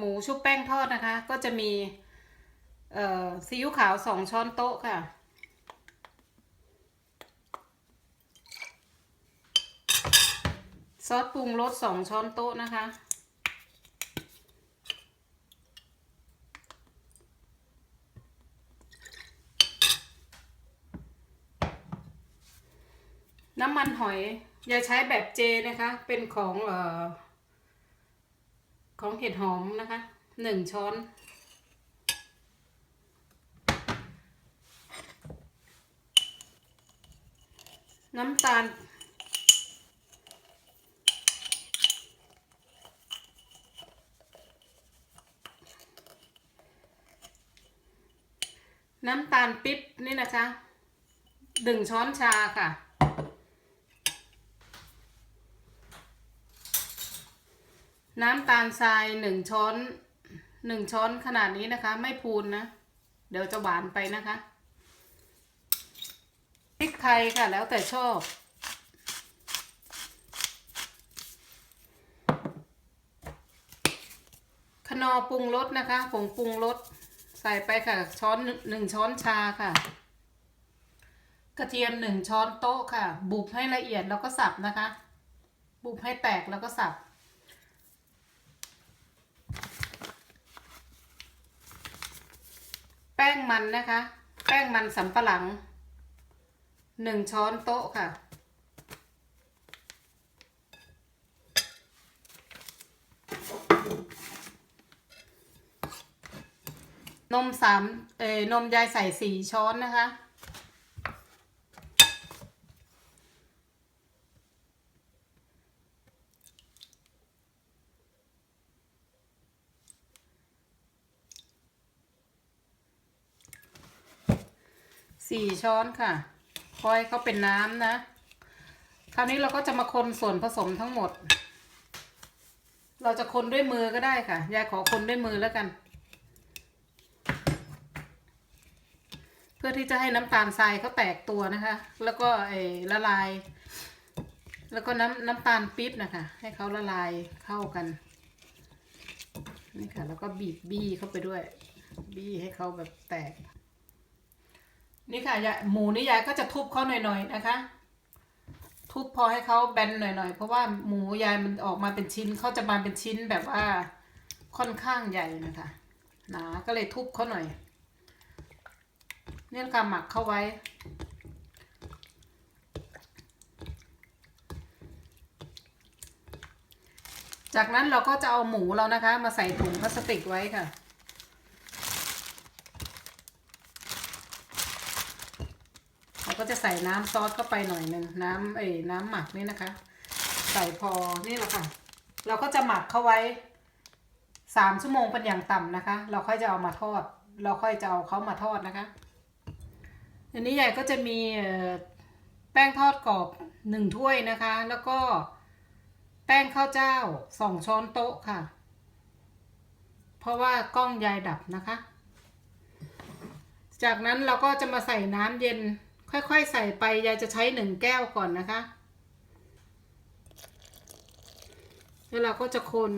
หมูชุบแป้งทอดนะคะ ก็จะมีเอ่อซีอิ๊วขาวสองช้อนโต๊ะค่ะ ซอสปรุงรสสองช้อนโต๊ะนะคะ น้ำมันหอย อย่าใช้แบบเจนะคะ เป็นของเอ่อ ของเห็ดหอมนะคะหนึ่งช้อนน้ำตาล น้ำตาลปิ๊บนี่นะคะหนึ่งช้อนชาค่ะ น้ำตาลทรายหนึ่งช้อนหนึ่งช้อนขนาดนี้นะคะ ไม่พูนนะ เดี๋ยวจะหวานไปนะคะพริกไทยค่ะ แล้วแต่ชอบ ขนอปรุงรสนะคะผงปรุงรสใส่ไปค่ะ ช้อนหนึ่งช้อนชาค่ะ กระเทียมหนึ่งช้อนโต๊ะค่ะ บุบให้ละเอียดแล้วก็สับนะคะ บุบให้แตกแล้วก็สับ ป้งมันนะคะ แป้งมันสำปะหลังหนึ่งช้อนโต๊ะค่ะ นมสามเอ่อนมยายใส่สี่ช้อนนะคะ สี่ช้อนค่ะคอยเขาเป็นน้ำนะ คราวนี้เราก็จะมาคนส่วนผสมทั้งหมด เราจะคนด้วยมือก็ได้ค่ะ ยายขอคนด้วยมือแล้วกัน เพื่อที่จะให้น้ำตาลทรายเขาแตกตัวนะคะ แล้วก็ไอ้ละลาย แล้วก็น้ำน้ำตาลปี๊บนะคะ ให้เขาละลายเข้ากัน นี่ค่ะ แล้วก็บีบบี้เข้าไปด้วย บี้ให้เขาแบบแตก นี่ค่ะยายหมูนี่ยายก็จะทุบเขาหน่อยๆนะคะ ทุบพอให้เขาแบนหน่อยๆ เพราะว่าหมูยายมันออกมาเป็นชิ้นเขาจะมาเป็นชิ้นแบบว่าค่อนข้างใหญ่นะคะหนาก็เลยทุบเขาหน่อยเนี่ยค่ะหมักเข้าไว้ จากนั้นเราก็จะเอาหมูเรานะคะ มาใส่ถุงพลาสติกไว้ค่ะ เราก็ จะใส่น้ำซอสเข้าไปหน่อยหนึ่งน้ำเอ้น้ำหมักนี่นะคะ ใส่พอนี่แหละค่ะ เราก็จะหมักเข้าไว้สามชั่วโมงเป็นอย่างต่ำนะคะ เราค่อยจะเอามาทอด เราค่อยจะเอาเขามาทอดนะคะอันนี้ใหญ่ก็จะมีแป้งทอดกรอบหนึ่งถ้วยนะคะ แล้วก็แป้งข้าวเจ้าสองช้อนโต๊ะค่ะ เพราะว่ากล้องยายดับนะคะ จากนั้นเราก็จะมาใส่น้ำเย็น ค่อยๆใส่ไปยายจะใช้หนึ่งแก้วก่อนนะคะ แล้วเราก็จะคน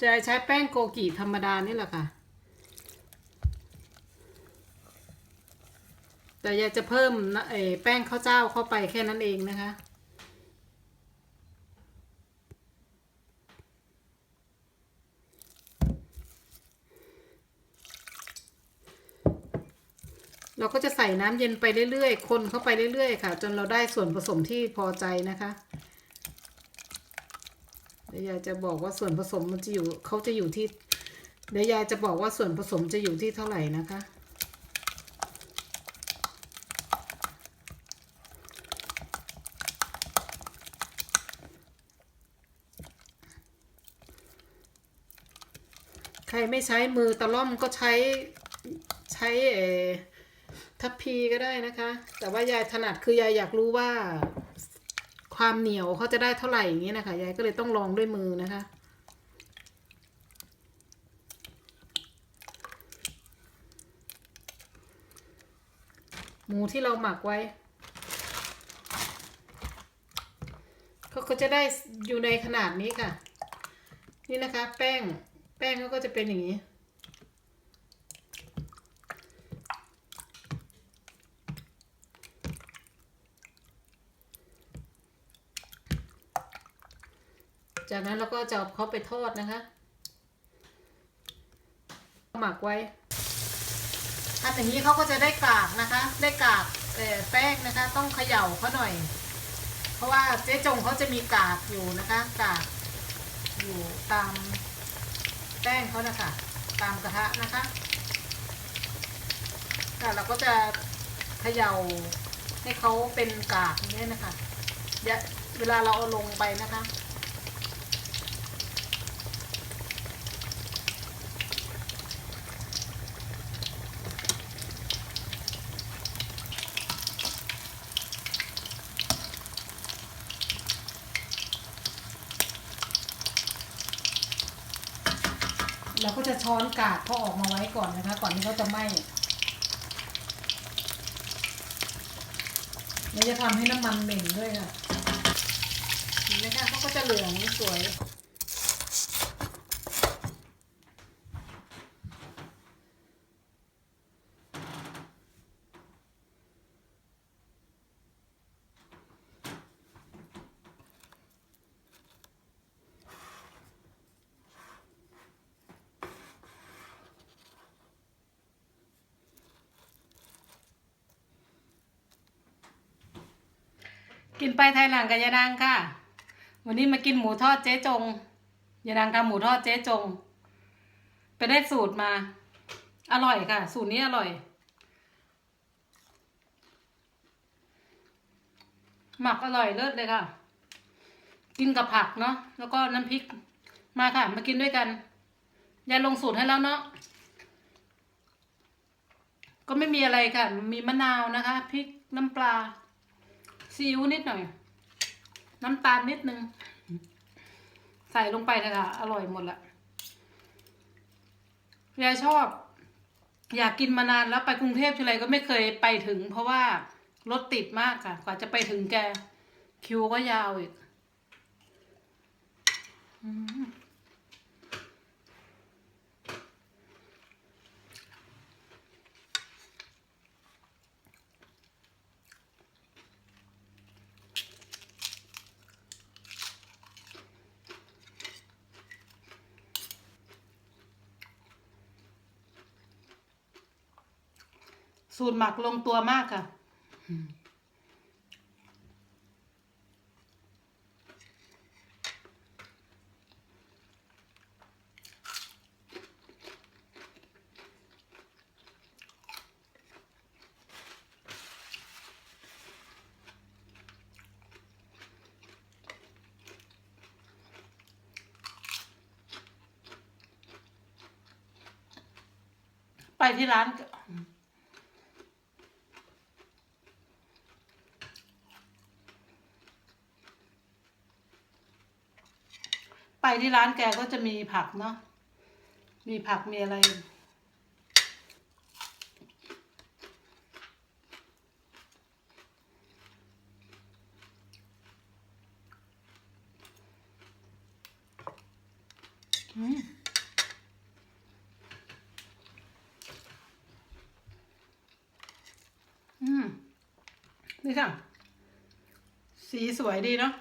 จะใช้แป้งโกกีธรรมดานี่แหละค่ะ แต่ยายจะเพิ่มแป้งข้าวเจ้าเข้าไปแค่นั้นเองนะคะ ก็จะใส่น้ำเย็นไปเรื่อยๆ คนเข้าไปเรื่อยๆ ค่ะ จนเราได้ส่วนผสมที่พอใจนะคะเดี๋ยวยายจะบอกว่าส่วนผสมมันจะอยู่เขาจะอยู่ที่เดี๋ยวยายจะบอกว่าส่วนผสมจะอยู่ที่เท่าไหร่นะคะใครไม่ใช้มือตะล่อมก็ใช้ใช้เออ ทัพพีก็ได้นะคะ แต่ว่ายายถนัดคือยายอยากรู้ว่า ความเหนียวเขาจะได้เท่าไหร่อย่างเงี้ยนะคะ ยายก็เลยต้องลองด้วยมือนะคะ หมูที่เราหมักไว้เขาก็จะได้อยู่ในขนาดนี้ค่ะ นี่นะคะ แป้งแป้งเขาก็จะเป็นอย่างนี้ จากนั้นเราก็จะเอาเขาไปทอดนะคะ หมักไว้ทำอย่างนี้เขาก็จะได้กากนะคะ ได้กากเอ่แป้งนะคะ ต้องเขย่าเขาหน่อย เพราะว่าเจ๊จงเขาจะมีกากอยู่นะคะ กากอยู่ตามแป้งเขานะคะ ตามกระทะนะคะค่ะเราก็จะเขย่าให้เขาเป็นกากนี้นะคะเวลาเราเอาลงไปนะคะ เราก็จะช้อนกากเขาออกมาไว้ก่อนนะคะ ก่อนที่เขาจะไหม้เราจะทำให้น้ำมันเหม็นด้วยค่ะเห็นไหมคะเขาก็จะเหลืองสวย กินไปไทยหลังกับยายนางค่ะ วันนี้มากินหมูทอดเจ๊จงยายนางทำหมูทอดเจ๊จง ไปได้สูตรมา อร่อยค่ะ สูตรนี้อร่อย หมักอร่อยเลิศเลยค่ะ กินกับผักเนาะแล้วก็น้ำพริกมาค่ะ มากินด้วยกันยายลงสูตรให้แล้วเนาะก็ไม่มีอะไรค่ะ มีมะนาวนะคะพริกน้ำปลา ซีอิ๊วนิดหน่อย น้ำตาลนิดนึง ใส่ลงไปเลยค่ะอร่อยหมดละยายชอบ อยากกินมานานแล้วไปกรุงเทพทีไรก็ไม่เคยไปถึง เพราะว่ารถติดมากค่ะ กว่าจะไปถึงแก คิวก็ยาวอีก อืม สูตรหมักลงตัวมากค่ะ ไปที่ร้านก็ ไป ที่ร้านแกก็จะมีผักเนาะ มีผักมีอะไร อืมอืมนี่ค่ะสีสวยดีเนาะ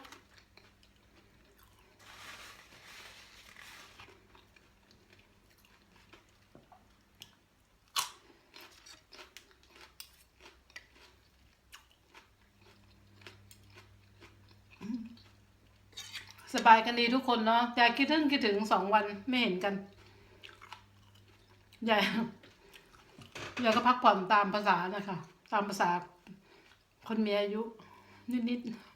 บายกันดีทุกคนเนาะยายคิดถึงคิดถึงสองวันไม่เห็นกันยายยายก็พักผ่อนตามภาษานะคะ ตามภาษาคนมีอายุนิดๆ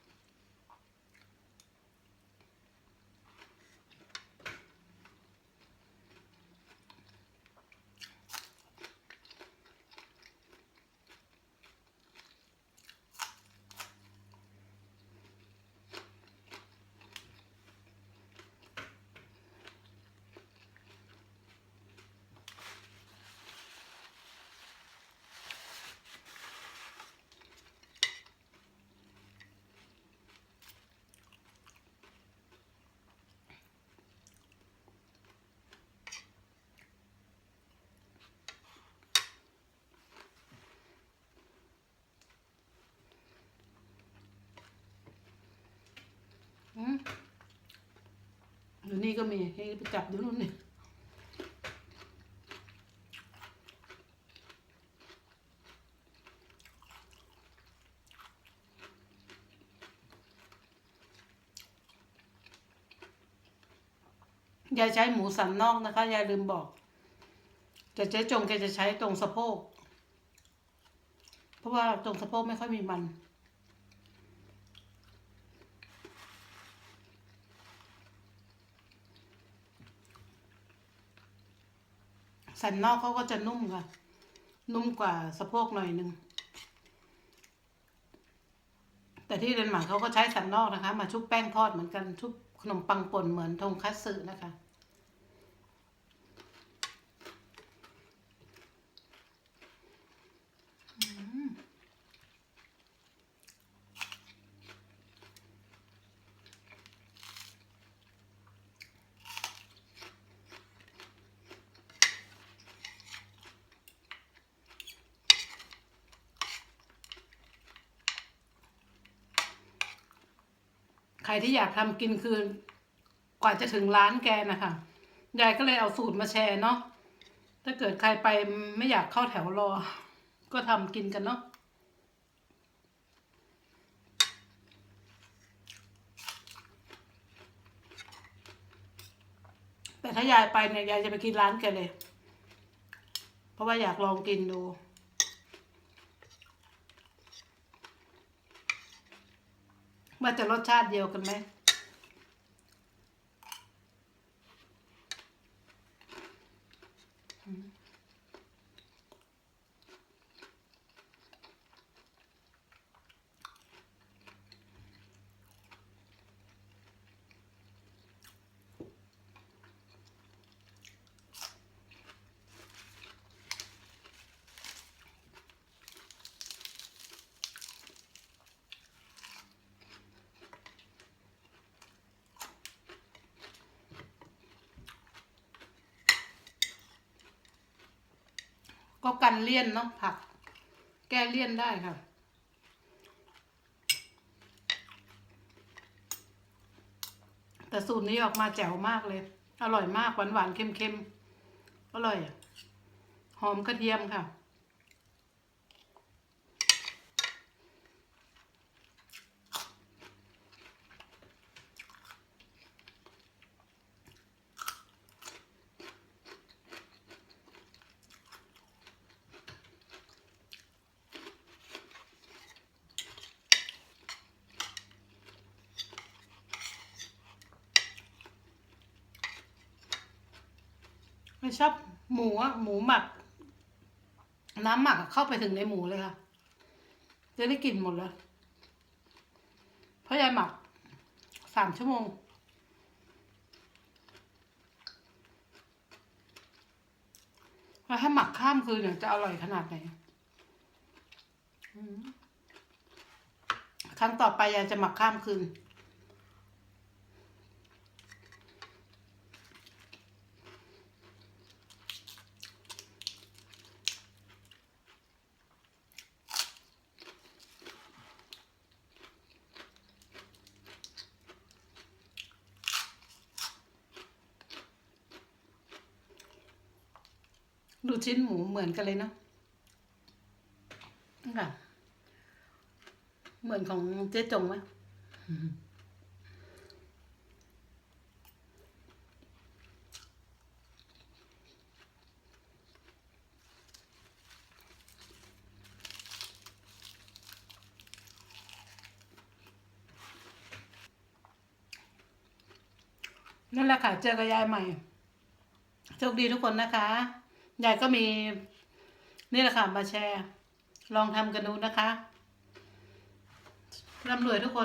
ก็มีให้ไปจับดูนู่นนี่ยายใช้หมูสันนอกนะคะยายลืมบอกแต่เจ๊จงแกจะใช้ตรงสะโพก เพราะว่าตรงสะโพกไม่ค่อยมีมัน สันนอกเขาก็จะนุ่มค่ะ นุ่มกว่าสะโพกหน่อยนึง แต่ที่เดนมาร์กเขาก็ใช้สันนอกนะคะ มาชุบแป้งทอดเหมือนกันชุบขนมปังป่นเหมือนทงคัตสึนะคะ ใครที่อยากทำกินคือกว่าจะถึงร้านแกนะคะยายก็เลยเอาสูตรมาแชร์เนาะถ้าเกิดใครไปไม่อยากเข้าแถวรอ ก็ทำกินกันเนาะแต่ถ้ายายไปเนี่ยยายจะไปกินร้านแกเลย เพราะว่าอยากลองกินดู ว่าจะรสชาติเดียวกันไหม ก็กันเลี่ยนเนาะผัก แก้เลี่ยนได้ค่ะ แต่สูตรนี้ออกมาแจ๋วมากเลย อร่อยมากหวานหวานๆเค็มเค็มๆอร่อย หอมกระเทียมค่ะ ไม่ชอบหมูอะหมูหมัก น้ำหมักอะเข้าไปถึงในหมูเลยค่ะ จะได้กลิ่นหมดเลยเพราะยายหมักสามชั่วโมงแล้วถ้าหมักข้ามคืนเนี่ยจะอร่อยขนาดไหนอืมครั้งต่อไปยายจะหมักข้ามคืน ดูชิ้นหมูเหมือนกันเลยเนาะนี่ค่ะ เหมือนของเจ๊จงไหมนั่นแหละค่ะ เจอกับยายใหม่ โชคดีทุกคนนะคะ ยายก็มี นี่แหละค่ะมาแชร์ ลองทำกันดูนะคะร่ำรวยทุกคน